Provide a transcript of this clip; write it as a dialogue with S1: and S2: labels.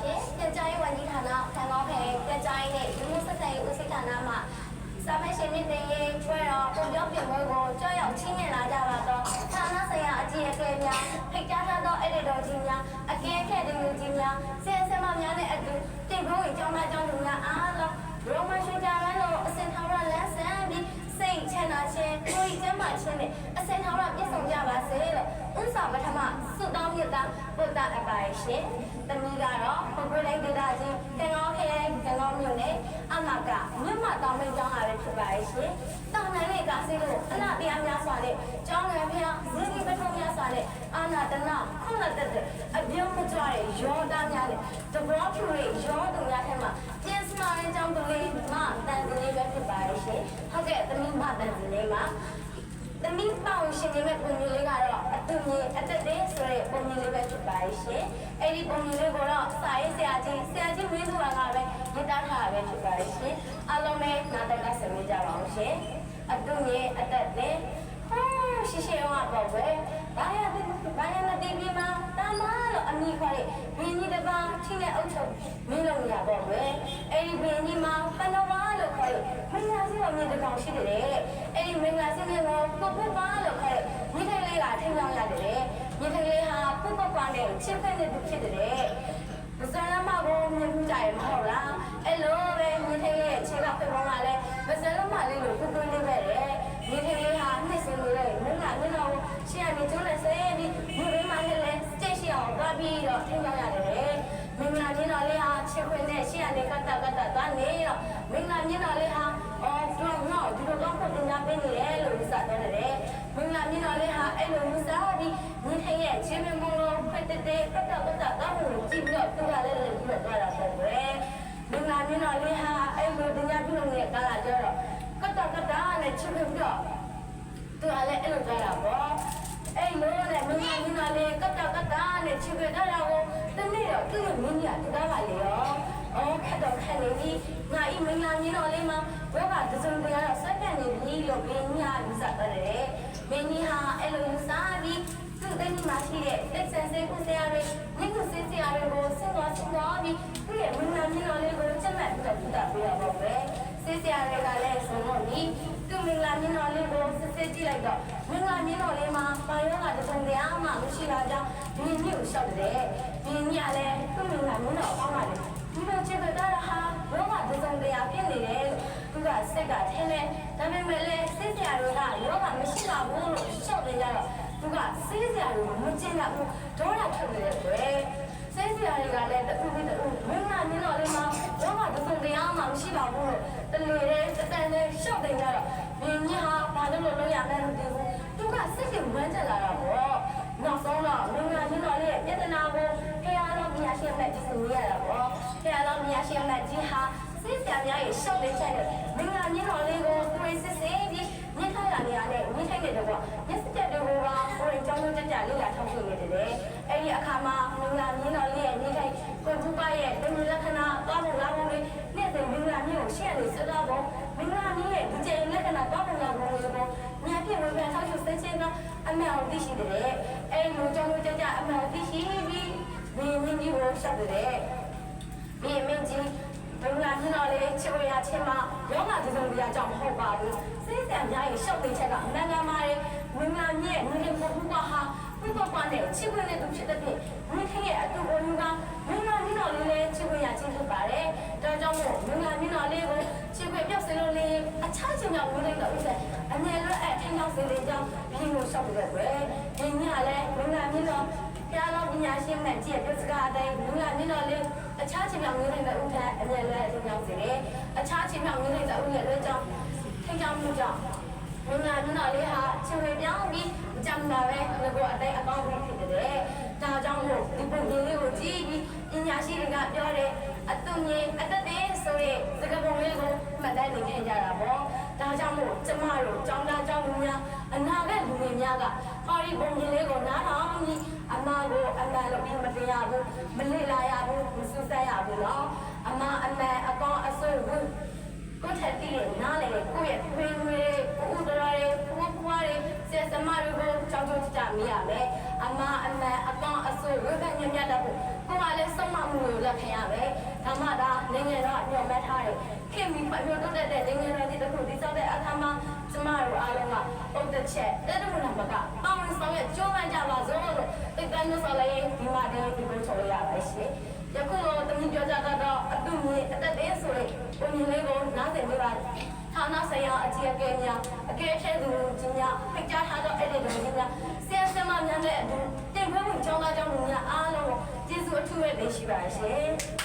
S1: ရှင်ပြန်ကြားရေးဝန်ကြီးဌာနဆန်ကောင်းခဲပြန်ကြားရေးနဲ့လူမှုဆက်ဆံရေးဦးစီးဌာနမှစာမရှင်မြင့်တင်ရေးကျွဲတော်ပုံပြောပြင်ပွဲကိုကြောက်ရောက်ချင်းမြင်လာကြပါတော့ဌာနဆိုင်ရာအကြီးအကဲများဖိတ်ကြားထားသောအဲ့ဒီတော်ကြီးများအကဲခက်တဲ့လူကြီးများဆင်ဆင်မများနဲ့အတူတင်ဖို့ဝင်ကြောင်းသားကြောင်းလူများအားလုံးရိုမန်ရှင်ကြမ်းလို့အစင်ထောင်းရလန်းဆန်းပြီးစိတ်ချမ်းသာခြင်းကိုယ်ကျမ်းမာခြင်းနဲ့အစင်ထောင်းရပြည့်စုံကြပါစေလို့ဥစ္စာပထမဆုတောင်းမြတ်တာဘုဒ္ဓအပါရှင်တမီကတော့ မကမြတ်မတောင်းမင်းကျောင်းလာပဲဖြစ်ပါရှင်တောင်းနိုင်တဲ့ကစီလို့အနာတရားများစွာနဲ့ကျောင်းငယ်ဖျားဇင်းကြီးပထုံးများစွာနဲ့အာနာတနာခုနတက်တဲ့အပြုံးမကြွတဲ့ရောသားများနဲ့တဘောထူရဲ့ရောသူများထဲမှာကျင်းစမာတဲ့ကျောင်းသူလေးမတန်စလေးပဲဖြစ်ပါရှင်ဟုတ်ကဲ့တမီမတန်စလေးမှာသမီးပေါင်ရှင်နေတဲ့ပုံမျိုးလေးကတော့အတူမြင်အတက်တဲ့ဆိုတဲ့ပုံမျိုးလေးပဲဖြစ်ပါရှင်။အဲ့ဒီပုံမျိုးလေးကိုတော့စာရေးဆရာကြီးဆရာကြီးမင်းသူက ပဲရေးသားထားတာပဲဖြစ်ပါရှင်။အားလုံးပဲနားတက်ကဆက်မိကြပါအောင်ရှင်။အတူမြင်အတက်တဲ့ဟောရှိရှိအောင်ပေါ့ပဲ။ဘာရတဲ့ဘာရတဲ့ဒီပြီးမှာတာမလို့အမိခေါ်တဲ့ဘင်းကြီးတစ်ပါးချင်းနဲ့အုပ်ချုပ်မင်းလုံးရပေါ့ပဲ။အဲ့ဒီဘင်းကြီးမှာပနဝါလို့ခေါ်တဲ့မင်းသားစီတော်မြင်တစ်ကောင်ရှိတယ်တဲ့။အဲ့ဒီမင်းသားစီကိုပုတ်ပုတ်ပါလို့ခေါ်တဲ့မိထိုင်လေးကထိန်းဆောင်ရတယ်။မိထိုင်လေးဟာပုတ်ပုတ်ပါနဲ့ချစ်ဖက်တဲ့သူဖြစ်တယ်။ မစလမကိုမြင်ကြရမဟုတ်လား။အဲ့လိုပဲမိထိုင်လေးရဲ့ခြေကဖက်ပေါင်းကလည်းမစလမလေးလိုပုတ်ပုတ်လေးပဲတဲ့။မိထိုင်လေးဟာနှစ်စင်းလေးနဲ့မင်းကမင်းတော်ရှေ့ကနေကျိုးနဲ့ဆဲပြီးဒီဘေးမှာလည်းလဲစတိတ်ရှိအောင်သွားပြီးတော့ထိန်းဆောင်ရတယ်။မင်္ဂလာမြင်တော်လေးဟာချစ်ခွင့်နဲ့ရှေ့ကနေကတ်တကတ်တသွားနေတော့မင်္ဂလာမြင်တော်လေးဟာအော်သူကငေါ့ဒီလိုတော့ပုံညာပေးနေတယ်လို့ယူဆတယ်လေမင်္ဂလာမြင်တော်လေးဟာအဲ့လိုယူဆပြီးမြင်ထရဲ့ချင်းမမုံ လုံးဖက်တဲ့တဲ့ကတ်တကတ်တသွားလို့ကြည့်ပြီးတော့သူကလည်းလည်းပြီးတော့သွားတာပေါ့ပဲမင်္ဂလာမြင်တော်လေးဟာအဲ့လိုပညာပြုလုပ်နေတဲ့ကာလကျတော့ကတ်တကတ်တနဲ့ချစ်ပြီးတော့သူကလည်းအဲ့လိုသွားတာပေါ့အဲ့လိုနဲ့မင်္ဂလာမြင်တော်လေးကတ်တကတ်တနဲ့ချစ်ပြီးတော့တာကိုတနေ့တော့သူ့ရဲ့မင်းကြီးကတူတာပါလေရောအော်ခက်တော့ခက်နေပြီငါဤမင်္ဂလာမြင်တော်လေးမှာဘောကတစုံတရာတော့စက္ကန့်နေပြီလို့မင်းကြီးကယူဆတယ်မင်းကြီးဟာအဲ့လိုယူဆပြီးသူ့တဲ့ဒီမှာ ရှိတဲ့လက်ဆန်စေကုဆရာတွေညကုစေဆရာတွေကိုဆင်းသွားဆင်းသွားပြီးသူ့ရဲ့မင်္ဂလာမြင်တော်လေးကိုချက်မှတ်ပြီးတော့ပြတာပေးရပါပဲစေဆရာတွေကလည်းဆုံးလို့ပြီးသူ့မင်္ဂလာမြင်တော်လေးကိုစစ်စစ်ကြည့်လိုက်တော့မင်္ဂလာမြင်တော်လေးမှာပါရောကတစုံတရာမှမရှိတာကြောင့်ဒီနေ့ကိုရှောက်တယ်ဒီနေ့ကလည်းသူ့မင်္ဂလာမြင်တော်ပေါင်းပါတယ်ဒီလိုချစ်ကြတာဟာဘောကတစုံတရာဖြစ်နေတယ်လို့သူကစက်ကထင်းတယ်ဒါပေမဲ့လည်းစစ်ဆရာတွေကယောဂမရှိပါဘူးလို့ရှောက်နေကြတော့ သူကစစ်ဆရာတွေကမကျင်တာဘူးဒေါသထွက်နေတယ်ကွယ်စစ်ဆရာတွေကလည်းတူတူတူမင်းကနင်းတော်လေးမှာယောဂတစုံတရာမှမရှိပါဘူးလို့တလေတဲ့တတန်နဲ့ရှောက်နေကြတော့မင်းကြီးဟာဘာလို့လို့လုပ်ရမယ်လို့ပြောဘူးသူကစစ်စစ်ဝမ်းကျလာတာပေါ့နောက်ဆုံးတော့မင်းကနင်းတော်လေးရဲ့ပြဿနာကိုဖះတော်မြတ်ရှင်မဲ့ဒီလိုရတာပေါ့ဖះတော်မြတ်ရှင်မဲ့ကြီးဟာ မှာမင်္ဂလာညတော်လေးရဲ့ညှိထိုင်ကိုဘုရားရဲ့တမျိုးလက္ခဏာသွားဖို့လာဖို့လေးနေ့စဉ်မင်္ဂလာညကိုရှေ့ရနေစတော့ပေါ့မင်္ဂလာညရဲ့ဒီကျိန်လက္ခဏာသွားဖို့လာဖို့လေးပေါ့ညာပြည့်ဝပြန်ထောက်ဆိုစချင်းတော့အမေအောင်သိရှိတယ်အဲ့လိုကြောင်းကြကြအမေအောင်သိရှိပြီးမင်းမင်းကြီးကိုရှောက်တယ်မင်းမင်းကြီးဘင်္ဂလားပြည်တော်လေးချစ်ဝရချင်းမှာယောဂဒီစုံတရားကြောင့်မဟုတ်ပါဘူးစိတ်ဆံများရဲ့ရှောက်သိချက်ကမင်္ဂလာမာရဲ့မင်္ဂလာမြရဲ့ငွေလေးပုဂ္ဂိုလ်ကဟာ ဘုပ္ပပနဲ့ချစ်ခွင့်နဲ့သူဖြစ်တဲ့ဖြင့်မင်းခင်ရဲ့အတူအလူကမင်္ဂလာပြည်တော်လေးလည်းချစ်ခွင့်ရချင်းဖြစ်ပါတယ်ဒါကြောင့်မို့မင်္ဂလာပြည်တော်လေးကိုချစ်ခွင့်ပြောက်စလို့လေးအခြားချင်းကြောင့်ဝင်လိုက်တော့ဥစ္စာအငယ်လွတ်အထင်းကြောင့်စေလေးကြောင့်ဒီလိုရှောက်ပြီးတော့ပဲဒီညလည်းမင်္ဂလာပြည်တော်ဖျားလောပညာရှင်နဲ့ကြည့်ပြစကားအတိုင်းမင်္ဂလာပြည်တော်လေးအခြားချင်းကြောင့်ဝင်လိုက်တော့ဥစ္စာအငယ်လွတ်အထင်းကြောင့်စေလေးအခြားချင်းကြောင့်ဝင်လိုက်တော့ဥစ္စာလွတ်ကြောင့်ထင်းကြောင့်မှုကြောင့် မင်္ဂလာပြည်တော်လေးဟာချင်ဝေပြောင်းပြီးကြမ်းလာပဲငါကအတိုင်းအကောင်းကြီးဖြစ်တယ်ဒါကြောင့်မို့ဒီပုံလေးကိုကြည့်ပြီးပညာရှိတွေကပြောတယ်အတုငင်အတတ်တဲ့ဆိုတဲ့စကားပုံလေးကိုမှတ်တမ်းနေခဲ့ကြတာပေါ့ဒါကြောင့်မို့ကျမတို့ကျောင်းသားကျောင်းသူများအနာဂတ်လူငယ်များကဟောဒီပုံလေးကိုနားထောင်ပြီးအမကိုအမှန်လို့ပြီးမတရားဘူးမလေ့လာရဘူးမစူးစမ်းရဘူးနော်အမအမှန်အကောင်းအဆိုးဘူးကိုထက်တည်ရနားလေကိုယ့်ရဲ့ဖွေးဖွေး မိရမယ်အမအမှန်အကောင်းအဆိုးဝိပ္ပညံ့ညံ့တတ်ဖို့ကိုယ်ကလည်းစဆုံးမမှုကိုလက်ခံရမယ်ဒါမှဒါနိုင်ငံတော်ညှော်မှတ်ထားတယ်ခင်ပြီးဖွံ့ဖြိုးတိုးတက်တဲ့နိုင်ငံတော်ဒီတစ်ခုဒီစောက်တဲ့အခါမှာကျမတို့အားလုံးကပုံတစ်ချက်တဲ့တူနာမကပေါင်းဆောင်ရဲ့ကြိုးပမ်းကြပါစို့လို့တိတ်တန်းလို့ဆိုလည်းဒီမှာတည်းဒီလိုဆိုရပါရှင်ယခုတော့တမန်ပြောကြတော့အတူမြင်အသက်သေးဆိုတဲ့ပုံမြင်လေးကိုနားဆင်ပေးပါဌာနဆိုင်ရာအကြီးအကဲများအကဲဖြဲသူကြီးများဖိတ်ကြားထားသောအဲ့ဒီလူကြီးများဆရာဆရာမများ နဲ့အတူတင်ဖွဲ့မှုကျောင်းသားကျောင်းသူများအားလုံးကိုကျေးဇူးအထူးပဲတင်ရှိပါရှင်